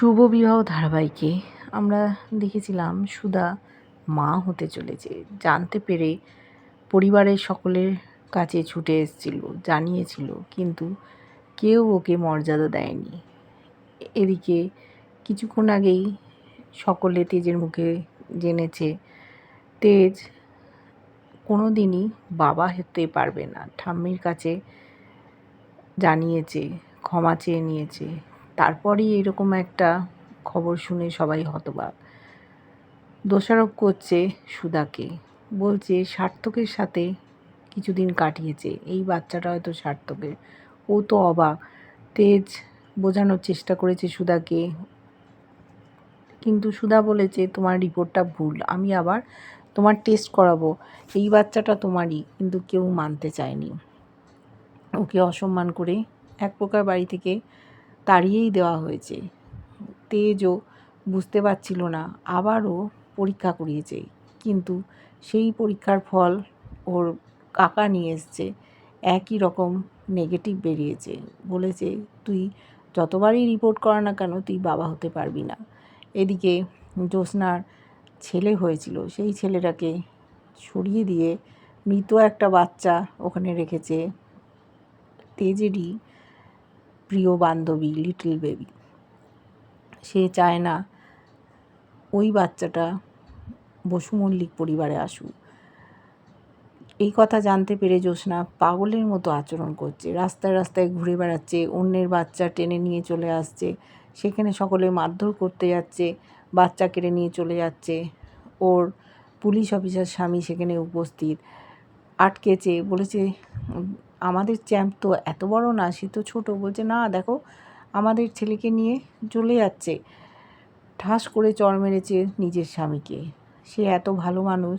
শুভ বিবাহ ধারাবাহিকে আমরা দেখেছিলাম সুধা মা হতে চলেছে। জানতে পেরে পরিবারের সকলের কাছে ছুটে এসেছিল, জানিয়েছিল, কিন্তু কেউ ওকে মর্যাদা দেয়নি। এদিকে কিছুক্ষণ আগেই সকলে তেজের মুখে জেনেছে, তেজ কোনো দিনই বাবা হতে পারবে না। ঠাম্মির কাছে জানিয়েছে, ক্ষমা চেয়ে নিয়েছে। তারপরেই এরকম একটা খবর শুনে সবাই হতবাক। দোষারোপ করছে সুধাকে। বলছে, সার্থকের সাথে কিছুদিন কাটিয়েছে। এই বাচ্চাটা হয়তো সার্থকের। ও তো অবাক। তেজ বোঝানোর চেষ্টা করেছে সুধাকে। কিন্তু সুধা বলেছে, তোমার রিপোর্টটা ভুল। আমি আবার তোমার টেস্ট করাবো। এই বাচ্চাটা তোমারই, কিন্তু কেউ মানতে চায়নি। ওকে অসম্মান করে এক প্রকার বাড়ি থেকে তাড়িয়েই দেওয়া হয়েছে। তেজও বুঝতে পারছিল না, আবারও পরীক্ষা করিয়েছে। কিন্তু সেই পরীক্ষার ফল ওর কাকা নিয়ে এসছে, একই রকম নেগেটিভ বেরিয়েছে। বলেছে, তুই যতবারই রিপোর্ট করা না কেন, তুই বাবা হতে পারবি না। এদিকে জ্যোৎস্নার ছেলে হয়েছিল, সেই ছেলেটাকে সরিয়ে দিয়ে মৃত একটা বাচ্চা ওখানে রেখেছে। তেজেরই প্রিয় বান্ধবী লিটল বেবি সে চায় না ওই বাচ্চাটা বসু মল্লিক পরিবারে আসুক। এই কথা জানতে পেরে জ্যোৎস্না পাগলের মতো আচরণ করছে। রাস্তায় রাস্তায় ঘুরে বেড়াচ্ছে, অন্যের বাচ্চা টেনে নিয়ে চলে আসছে। সেখানে সকলে মারধর করতে যাচ্ছে, বাচ্চা কেড়ে নিয়ে চলে যাচ্ছে। ওর পুলিশ অফিসার স্বামী সেখানে উপস্থিত। আটকেছে, বলেছে আমাদের চ্যাম্প তো এত বড় না, সে তো ছোটো। বলছে, না, দেখো, আমাদের ছেলেকে নিয়ে চলে যাচ্ছে। ঠাস করে চর মেরেছে নিজের স্বামীকে। সে এত ভালো মানুষ,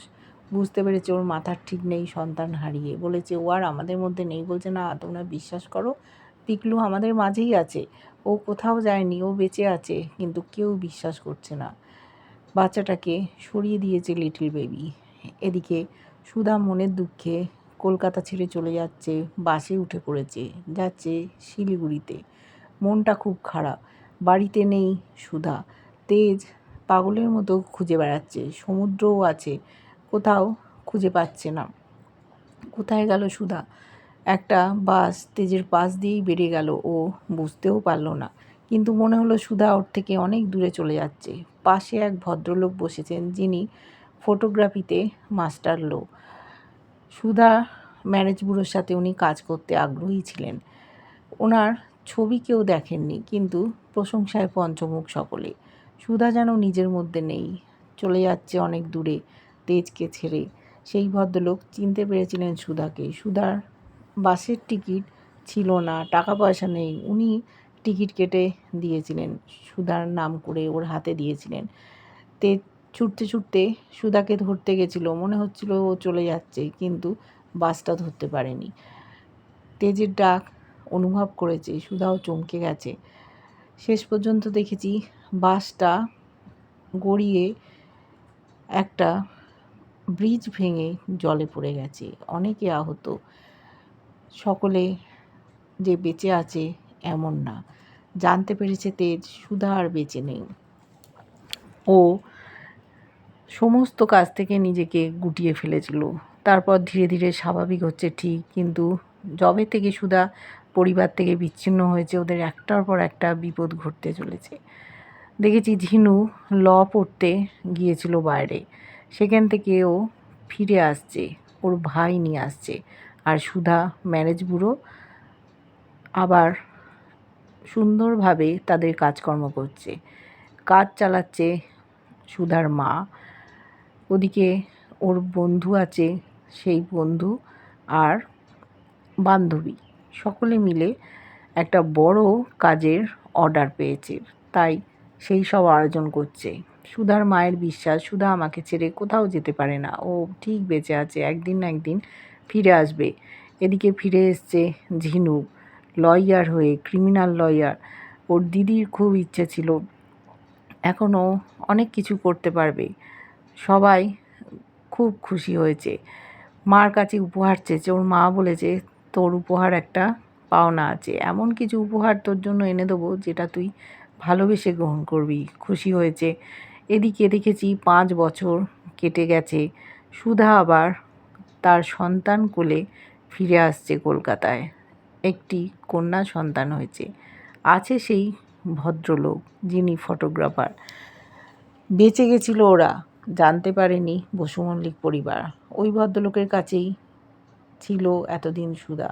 বুঝতে পেরেছে ওর মাথার ঠিক নেই, সন্তান হারিয়ে। বলেছে, ও আর আমাদের মধ্যে নেই। বলছে, না, তোমরা বিশ্বাস করো, পিকলু আমাদের মাঝেই আছে। ও কোথাও যায়নি, ও বেঁচে আছে, কিন্তু কেউ বিশ্বাস করছে না। বাচ্চাটাকে সরিয়ে দিয়েছে লিটল বেবি এদিকে সুধা মনের দুঃখে কলকাতা ছেড়ে চলে যাচ্ছে, বাসে উঠে পড়েছে, যাচ্ছে শিলিগুড়িতে। মনটা খুব খারাপ। বাড়িতে নেই সুধা। তেজ পাগলের মতো খুঁজে বেড়াচ্ছে। সমুদ্রও আছে, কোথাও খুঁজে পাচ্ছে না। কোথায় গেল সুধা? একটা বাস তেজের পাশ দিয়েই বেড়ে গেল। ও বুঝতেও পারল না। কিন্তু মনে হলো সুধা ওর থেকে অনেক দূরে চলে যাচ্ছে। পাশে এক ভদ্রলোক বসেছেন যিনি ফটোগ্রাফিতে মাস্টার লোক সুধা ম্যারেজ ব্যুরোর সাথে উনি কাজ করতে আগ্রহী ছিলেন। ওনার ছবি কেউ দেখেননি, কিন্তু প্রশংসায় পঞ্চমুখ সকলে সুধা যেন নিজের মধ্যে নেই, চলে যাচ্ছে অনেক দূরে, তেজকে ছেড়ে। সেই ভদ্রলোক চিনতে পেরেছিলেন সুধাকে। সুধার বাসের টিকিট ছিল না টাকা পয়সা নেই। উনি টিকিট কেটে দিয়েছিলেন। সুধার নাম করে ওর হাতে দিয়েছিলেন। তেজ ছুটতে ছুটতে সুধাকে ধরতে গেছিল। মনে হচ্ছিল ও চলে যাচ্ছে, কিন্তু বাসটা ধরতে পারেনি। তেজের ডাক অনুভব করেছে, সুধাও চমকে গেছে। শেষ পর্যন্ত দেখেছি বাসটা গড়িয়ে একটা ব্রিজ ভেঙে জলে পড়ে গেছে। অনেকে আহত, সকলে যে বেঁচে আছে এমন না। জানতে পেরেছে তেজ, সুধা আর বেঁচে নেই। ও সমস্ত কাজ থেকে নিজেকে গুটিয়ে ফেলেছিল। তারপর ধীরে ধীরে স্বাভাবিক হচ্ছে ঠিক, কিন্তু জবে থেকে সুধা পরিবার থেকে বিচ্ছিন্ন হয়েছে, ওদের একটার পর একটা বিপদ ঘটতে চলেছে। দেখেছি ঝিনু ল পড়তে গিয়েছিল বাইরে। সেখান থেকে ও ফিরে আসছে, ওর ভাই নিয়ে আসছে। আর সুধা ম্যারেজ ব্যুরো আবার সুন্দরভাবে তাদের কাজকর্ম করছে। কাজ চালাচ্ছে সুধার মা। ওদিকে ওর বন্ধু আছে, সেই বন্ধু আর বান্ধবী। সকলে মিলে একটা বড় কাজের অর্ডার পেয়েছে। তাই সেই সব আয়োজন করছে। সুধার মায়ের বিশ্বাস, সুধা আমাকে ছেড়ে কোথাও যেতে পারে না। ও ঠিক বেঁচে আছে, একদিন না একদিন ফিরে আসবে। এদিকে ফিরে এসছে ঝিনু লয়ার হয়ে ক্রিমিনাল লয়ার ওর দিদির খুব ইচ্ছে ছিল। এখনও অনেক কিছু করতে পারবে। সবাই খুব খুশি হয়েছে। মার কাছে উপহার চেয়েছে। ওর মা বলেছে, তোর উপহার একটা পাওনা আছে। এমন কিছু উপহার তোর জন্য এনে দেবো যেটা তুই ভালোবেসে গ্রহণ করবি। খুশি হয়েছে। এদিকে দেখেছি পাঁচ বছর কেটে গেছে। সুধা আবার তার সন্তান কোলে ফিরে আসছে কলকাতায়। একটি কন্যা সন্তান হয়েছে। আছে সেই ভদ্রলোক যিনি ফটোগ্রাফার। বেঁচে গেছিল ওরা। জানতে পারেনি বসু মল্লিক পরিবার। ওই ভদ্রলোকের কাছেই ছিল এতদিন সুদা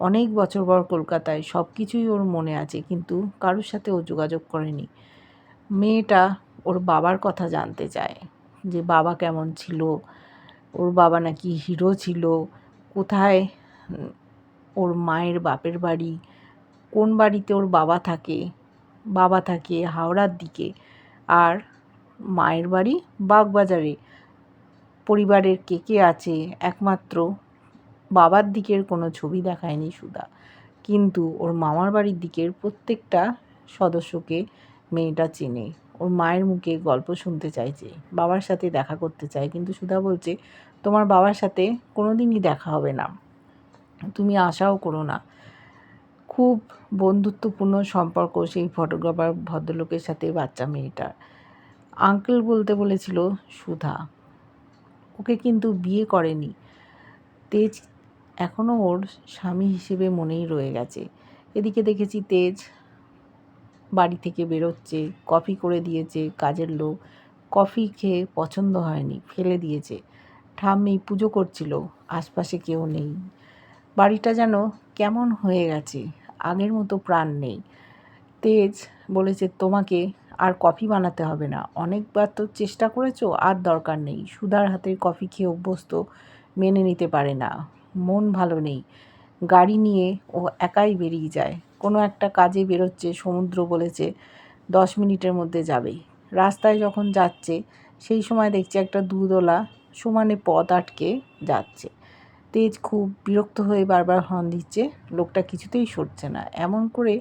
অনেক বছর পর কলকাতায় সব কিছুই ওর মনে আছে, কিন্তু কারোর সাথে ও যোগাযোগ করেনি। মেয়েটা ওর বাবার কথা জানতে চায়, যে বাবা কেমন ছিল, ওর বাবা নাকি হিরো ছিল, কোথায় ওর মায়ের বাপের বাড়ি, কোন বাড়িতে ওর বাবা থাকে বাবা থাকে হাওড়ার দিকে, আর মায়ের বাড়ি, বাগবাজারে। পরিবারের কে কে আছে? একমাত্র বাবার দিকের কোনো ছবি দেখায়নি সুধা। কিন্তু ওর মামার বাড়ির দিকের প্রত্যেকটা সদস্যকে মেয়েটা চেনে। ওর মায়ের মুখে গল্প শুনতে চাইছে, বাবার সাথে দেখা করতে চায়। কিন্তু সুধা বলছে, তোমার বাবার সাথে কোনো দিনই দেখা হবে না। তুমি আশাও করো না। খুব বন্ধুত্বপূর্ণ সম্পর্ক সেই ফটোগ্রাফার, ভদ্রলোকের সাথে বাচ্চা মেয়েটার। আঙ্কেল বলতে বলেছিল, সুধা, ওকে কিন্তু বিয়ে করেনি। তেজ এখনও ওর স্বামী হিসেবে মনেই রয়ে গেছে। এদিকে দেখেছি তেজ বাড়ি থেকে বেরোচ্ছে, কফি করে দিয়েছে কাজের লোক। কফি খেয়ে পছন্দ হয়নি, ফেলে দিয়েছে। ঠাম্মি পুজো করছিল, আশপাশে কেউ নেই। বাড়িটা যেন কেমন হয়ে গেছে, আগের মতো প্রাণ নেই। তেজ বলেছে, তোমাকে আর কফি বানাতে হবে না। অনেকবার তো চেষ্টা করেছ, আর দরকার নেই। সুধার হাতের কফি খেয়ে অভ্যস্ত, মেনে নিতে পারে না। মন ভালো নেই। গাড়ি নিয়ে ও একাই বেরিয়ে যায়। কোনো একটা কাজে বেরোচ্ছে, সমুদ্র বলেছে, দশ মিনিটের মধ্যে যাবে। রাস্তায় যখন যাচ্ছে, সেই সময় দেখছে একটা দুধওয়ালা সমানে পথ আটকে যাচ্ছে। তেজ খুব বিরক্ত হয়ে বারবার হর্ন দিচ্ছে। লোকটা কিছুতেই সরছে না। এমন করে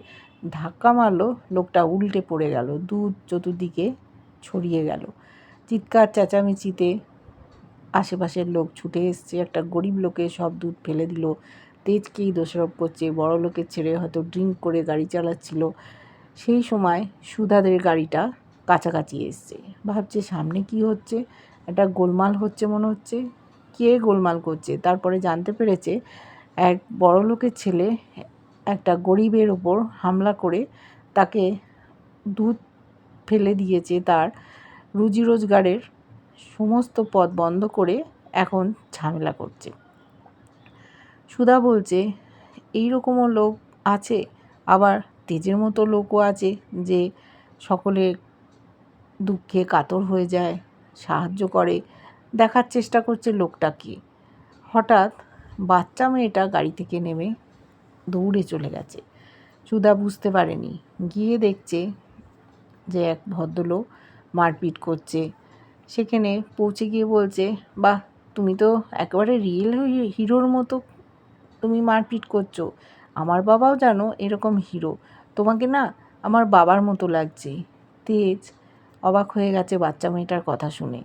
ধাক্কা মারলো, লোকটা উল্টে পড়ে গেল দুধ চতুর্দিকে ছড়িয়ে গেল। চিৎকার, চেঁচামেচিতে আশেপাশের লোক ছুটে এসছে। একটা গরিব লোকে সব দুধ ফেলে দিল। তেজকেই দোষারোপ করছে। বড় লোকের ছেড়ে হয়তো ড্রিঙ্ক করে গাড়ি চালাচ্ছিল। সেই সময় সুধাদের গাড়িটা কাছাকাছি এসছে। ভাবছে, সামনে কি হচ্ছে? একটা গোলমাল হচ্ছে মনে হচ্ছে। কে গোলমাল করছে? তারপরে জানতে পেরেছে, এক বড় লোকের ছেলে একটা গরিবের ওপর হামলা করে তাকে দুধ ফেলে দিয়েছে তার রুজি রোজগারের সমস্ত পথ বন্ধ করে এখন ঝামেলা করছে। সুধা বলছে এই রকমও লোক আছে, আবার তেজের মতো লোকও আছে যে সকলে দুঃখে কাতর হয়ে যায়, সাহায্য করে। দেখার চেষ্টা করছে লোকটা কি। হঠাৎ বাচ্চা মেয়েটা গাড়ি থেকে নেমে দৌড়ে চলে গেছে। সুধা বুঝতে পারেনি। গিয়ে দেখছে যে এক ভদ্রলোক মারপিট করছে। সেখানে পৌঁছে গিয়ে বলছে, বাহ, তুমি তো একেবারে রিয়েল হিরোর মতো তুমি মারপিট করছ। আমার বাবাও জানো এরকম হিরো। তোমাকে না আমার বাবার মতো লাগছে। তেজ অবাক হয়ে গেছে বাচ্চা মেয়েটার কথা শুনে।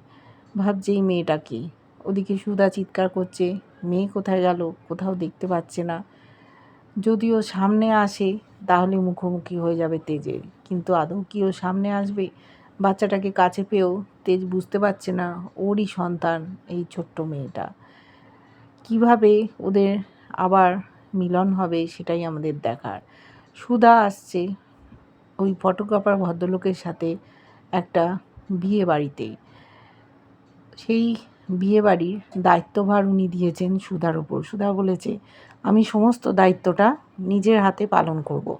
ভাবছে, এই মেয়েটা কি? ওদিকে সুধা চিৎকার করছে, মেয়ে কোথায় গেল? কোথাও দেখতে পাচ্ছে না। যদিও সামনে আসে, তাহলে মুখোমুখি হয়ে যাবে তেজের। কিন্তু আদৌ কি ও সামনে আসবে? বাচ্চাটাকে কাছে পেয়েও তেজ বুঝতে পারছে না ওরই সন্তান এই ছোট্ট মেয়েটা। কীভাবে ওদের আবার মিলন হবে সেটাই আমাদের দেখার। সুধা আসছে ওই ফটোগ্রাফার ভদ্রলোকের সাথে একটা বিয়ে বাড়িতে সেই বিয়ে বাড়ির দায়িত্বভার উনি দিয়েছেন সুধার ওপর। সুধা বলেছে আমি সমস্ত দায়িত্বটা নিজের হাতে পালন করব।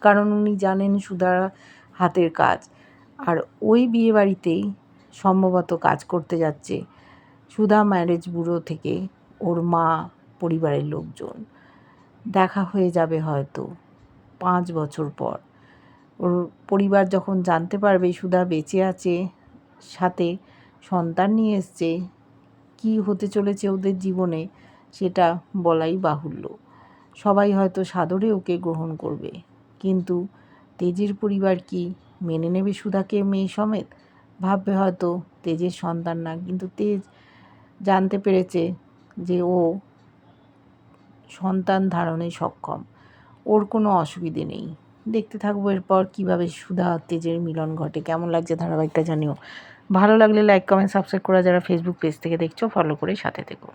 কারণ উনি জানেন সুধার হাতের কাজ। আর ওই বিয়ে বাড়িতেই সম্ভবত কাজ করতে যাচ্ছে সুধা ম্যারেজ ব্যুরো থেকে ওর মা, পরিবারের লোকজন। দেখা হয়ে যাবে হয়তো পাঁচ বছর পর। ওর পরিবার যখন জানতে পারবে সুধা বেঁচে আছে, সাথে সন্তান নিয়ে এসছে, কী হতে চলেছে ওদের জীবনে সেটা বলাই বাহুল্য। সবাই হয়তো সাদরে ওকে গ্রহণ করবে। কিন্তু তেজের পরিবার কি মেনে নেবে সুধাকে মেয়ে সমেত? ভাববে হয়তো তেজের সন্তান না। কিন্তু তেজ জানতে পেরেছে যে ও সন্তান ধারণে সক্ষম। ওর কোনো অসুবিধে নেই। দেখতে থাকব এরপর কীভাবে সুধা তেজের মিলন ঘটে। কেমন লাগছে ধারাবাহিকটা জানিও। ভালো লাগলে লাইক কমেন্ট সাবস্ক্রাইব করা যারা ফেসবুক পেজ থেকে দেখছ ফলো করে সাথে থেকো।